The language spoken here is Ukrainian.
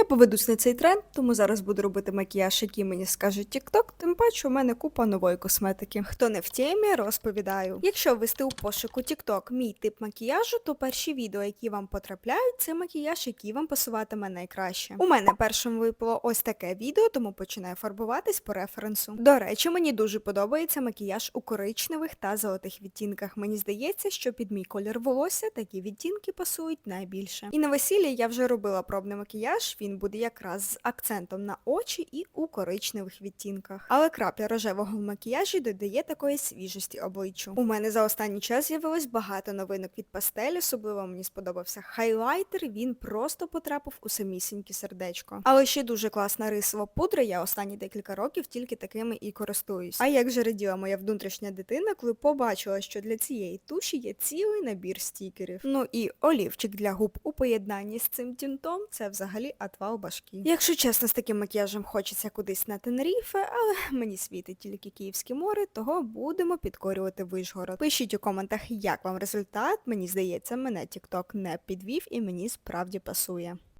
Я поведусь на цей тренд, тому зараз буду робити макіяж, який мені скаже TikTok, тим паче у мене купа нової косметики. Хто не в темі, розповідаю. Якщо ввести у пошуку TikTok мій тип макіяжу, то перші відео, які вам потрапляють, це макіяж, який вам пасуватиме найкраще. У мене першим випало ось таке відео, тому починаю фарбуватись по референсу. До речі, мені дуже подобається макіяж у коричневих та золотих відтінках. Мені здається, що під мій колір волосся такі відтінки пасують найбільше. І на весіллі я вже робила пробний макіяж, він буде якраз з акцентом на очі і у коричневих відтінках. Але крапля рожевого в макіяжі додає такої свіжості обличчю. У мене за останній час з'явилось багато новинок від пастель, особливо мені сподобався хайлайтер, він просто потрапив у самісіньке сердечко. Але ще дуже класна рисова пудра, я останні декілька років тільки такими і користуюсь. А як же раділа моя внутрішня дитина, коли побачила, що для цієї туші є цілий набір стікерів. Ну і олівчик для губ у поєднанні з цим тінтом це взагалі отвал башки. Якщо чесно, з таким макіяжем хочеться кудись на Тенеріфе, але мені світить тільки Київське море, того будемо підкорювати Вишгород. Пишіть у коментах, як вам результат. Мені здається, мене TikTok не підвів і мені справді пасує.